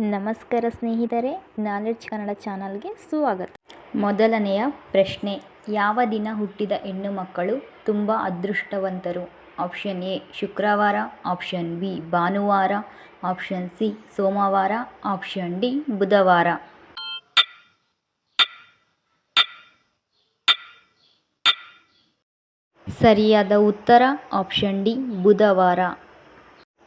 ನಮಸ್ಕಾರ ಸ್ನೇಹಿತರೆ ನಾಲೆಡ್ಜ್ ಕನ್ನಡ ಚಾನಲ್ಗೆ ಸ್ವಾಗತ. ಮೊದಲನೆಯ ಪ್ರಶ್ನೆ, ಯಾವ ದಿನ ಹುಟ್ಟಿದ ಹೆಣ್ಣು ಮಕ್ಕಳು ತುಂಬ ಅದೃಷ್ಟವಂತರು? ಆಪ್ಷನ್ ಎ ಶುಕ್ರವಾರ. ಆಪ್ಷನ್ ಬಿ ಭಾನುವಾರ. ಆಪ್ಷನ್ ಸಿ ಸೋಮವಾರ. ಆಪ್ಷನ್ ಡಿ ಬುಧವಾರ. ಸರಿಯಾದ ಉತ್ತರ ಆಪ್ಷನ್ ಡಿ ಬುಧವಾರ.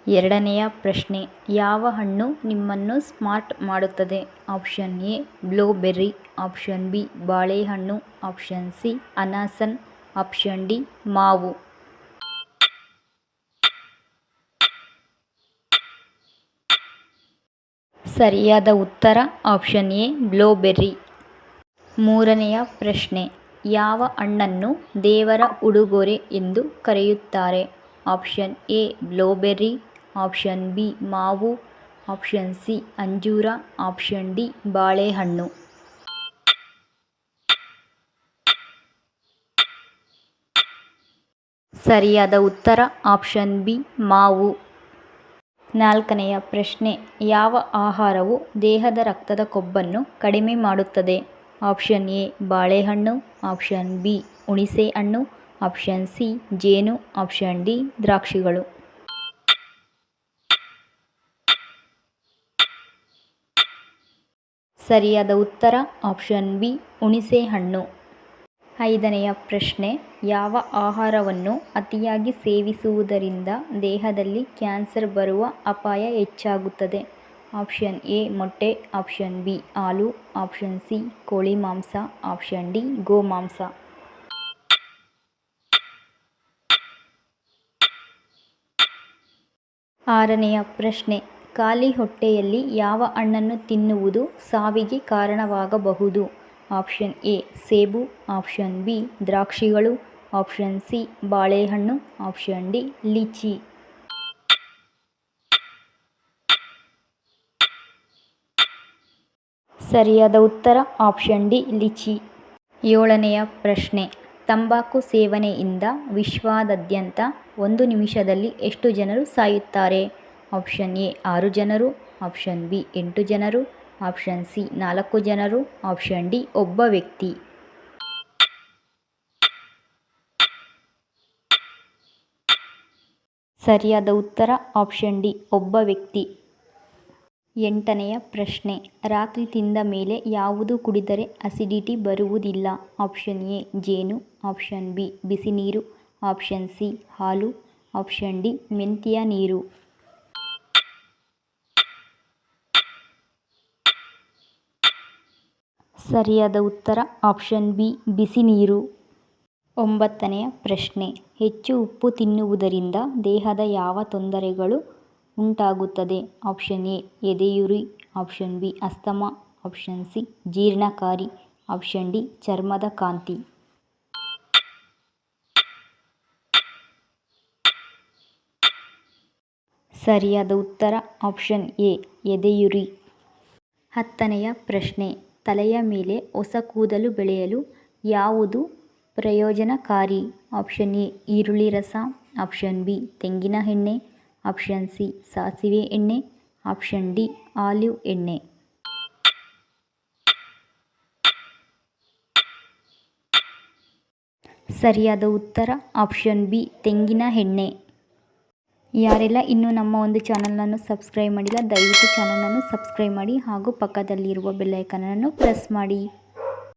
ಎರಡನೆಯ ಪ್ರಶ್ನೆ, ಯಾವ ಹಣ್ಣು ನಿಮ್ಮನ್ನು ಸ್ಮಾರ್ಟ್ ಮಾಡುತ್ತದೆ? Option A blueberry option B ಬಾಳೆಹಣ್ಣು. ಆಪ್ಷನ್ ಸಿ ಅನಾಸನ್ ಆಪ್ಷನ್ ಡಿ ಮಾವು. ಸರಿಯಾದ ಉತ್ತರ ಆಪ್ಷನ್ ಎ ಬ್ಲೂಬೆರ್ರಿ ಮೂರನೆಯ ಪ್ರಶ್ನೆ, ಯಾವ ಹಣ್ಣನ್ನು ದೇವರ ಉಡುಗೊರೆ ಎಂದು ಕರೆಯುತ್ತಾರೆ? Option A blueberry option B ಮಾವು, ಆಪ್ಷನ್ ಸಿ ಅಂಜೂರ, ಆಪ್ಷನ್ ಡಿ ಬಾಳೆಹಣ್ಣು. ಸರಿಯಾದ ಉತ್ತರ ಆಪ್ಷನ್ ಬಿ ಮಾವು. ನಾಲ್ಕನೆಯ ಪ್ರಶ್ನೆ, ಯಾವ ಆಹಾರವು ದೇಹದ ರಕ್ತದ ಕೊಬ್ಬನ್ನು ಕಡಿಮೆ ಮಾಡುತ್ತದೆ? ಆಪ್ಷನ್ ಎ ಬಾಳೆಹಣ್ಣು, ಆಪ್ಷನ್ ಬಿ ಹುಣಿಸೆ ಹಣ್ಣು ಆಪ್ಷನ್ ಸಿ ಜೇನು, ಆಪ್ಷನ್ ಡಿ ದ್ರಾಕ್ಷಿಗಳು. ಸರಿಯಾದ ಉತ್ತರ ಆಪ್ಷನ್ ಬಿ ಉಣಿಸೆ ಹಣ್ಣು ಐದನೆಯ ಪ್ರಶ್ನೆ, ಯಾವ ಆಹಾರವನ್ನು ಅತಿಯಾಗಿ ಸೇವಿಸುವುದರಿಂದ ದೇಹದಲ್ಲಿ ಕ್ಯಾನ್ಸರ್ ಬರುವ ಅಪಾಯ ಹೆಚ್ಚಾಗುತ್ತದೆ? ಆಪ್ಷನ್ ಎ ಮೊಟ್ಟೆ ಆಪ್ಷನ್ ಬಿ ಹಾಲು ಆಪ್ಷನ್ ಸಿ ಕೋಳಿ ಮಾಂಸ ಆಪ್ಷನ್ ಡಿ ಗೋಮಾಂಸ ಆರನೆಯ ಪ್ರಶ್ನೆ ಖಾಲಿ ಹೊಟ್ಟೆಯಲ್ಲಿ ಯಾವ ಹಣ್ಣನ್ನು ತಿನ್ನುವುದು ಸಾವಿಗೆ ಕಾರಣವಾಗಬಹುದು? ಆಪ್ಷನ್ ಎ, ಸೇಬು. ಆಪ್ಷನ್ ಬಿ, ದ್ರಾಕ್ಷಿಗಳು. ಆಪ್ಷನ್ ಸಿ, ಬಾಳೆಹಣ್ಣು. Option D, lychee. ಸರಿಯಾದ ಉತ್ತರ, ಆಪ್ಷನ್ ಡಿ, ಲಿಚಿ. ಏಳನೆಯ ಪ್ರಶ್ನೆ. ತಂಬಾಕು ಸೇವನೆಯಿಂದ ವಿಶ್ವಾದ್ಯಂತ ಒಂದು ನಿಮಿಷದಲ್ಲಿ ಎಷ್ಟು ಜನರು ಸಾಯುತ್ತಾರೆ? ಆಪ್ಷನ್ ಎ ಆರು ಜನರು, ಆಪ್ಷನ್ ಬಿ ಎಂಟು ಜನರು, ಆಪ್ಷನ್ ಸಿ ನಾಲ್ಕು ಜನರು, ಆಪ್ಷನ್ ಡಿ ಒಬ್ಬ ವ್ಯಕ್ತಿ. ಸರಿಯಾದ ಉತ್ತರ ಆಪ್ಷನ್ ಡಿ ಒಬ್ಬ ವ್ಯಕ್ತಿ. ಎಂಟನೆಯ ಪ್ರಶ್ನೆ, ರಾತ್ರಿ ತಿಂದ ಮೇಲೆ ಯಾವುದು ಕುಡಿದರೆ ಅಸಿಡಿಟಿ ಬರುವುದಿಲ್ಲ? ಆಪ್ಷನ್ ಎ ಜೇನು, ಆಪ್ಷನ್ ಬಿ ಬಿಸಿ ನೀರು ಆಪ್ಷನ್ ಸಿ ಹಾಲು, ಆಪ್ಷನ್ ಡಿ ಮೆಂತ್ಯ ನೀರು. ಸರಿಯಾದ ಉತ್ತರ ಆಪ್ಷನ್ ಬಿ, ಬಿಸಿ ನೀರು. ಒಂಬತ್ತನೆಯ ಪ್ರಶ್ನೆ, ಹೆಚ್ಚು ಉಪ್ಪು ತಿನ್ನುವುದರಿಂದ ದೇಹದ ಯಾವ ತೊಂದರೆಗಳು ಉಂಟಾಗುತ್ತದೆ? Option A, ಎದೆಯುರಿ. Option B, asthma. Option C, ಜೀರ್ಣಕಾರಿ. Option D, ಚರ್ಮದ ಕಾಂತಿ. ಸರಿಯಾದ ಉತ್ತರ ಆಪ್ಷನ್ ಎ, ಎದೆಯುರಿ. ಹತ್ತನೆಯ ಪ್ರಶ್ನೆ ತಲೆಯ ಮೇಲೆ ಹೊಸ ಕೂದಲು ಬೆಳೆಯಲು ಯಾವುದು ಪ್ರಯೋಜನಕಾರಿ? ಆಪ್ಷನ್ ಎ, ಈರುಳ್ಳಿ ರಸ. ಆಪ್ಷನ್ ಬಿ, ತೆಂಗಿನ ಎಣ್ಣೆ. ಆಪ್ಷನ್ ಸಿ, ಸಾಸಿವೆ ಎಣ್ಣೆ. ಆಪ್ಷನ್ ಡಿ, ಆಲಿವ್ ಎಣ್ಣೆ. ಸರಿಯಾದ ಉತ್ತರ ಆಪ್ಷನ್ ಬಿ, ತೆಂಗಿನ ಎಣ್ಣೆ. ಯಾರೆಲ್ಲ ಇನ್ನೂ ನಮ್ಮ ಒಂದು ಚಾನಲನ್ನು ಸಬ್ಸ್ಕ್ರೈಬ್ ಮಾಡಿಲ್ಲ, ದಯವಿಟ್ಟು ಚಾನಲನ್ನು ಸಬ್ಸ್ಕ್ರೈಬ್ ಮಾಡಿ ಹಾಗೂ ಪಕ್ಕದಲ್ಲಿರುವ ಬೆಲ್ಲೈಕನನ್ನು ಪ್ರೆಸ್ ಮಾಡಿ.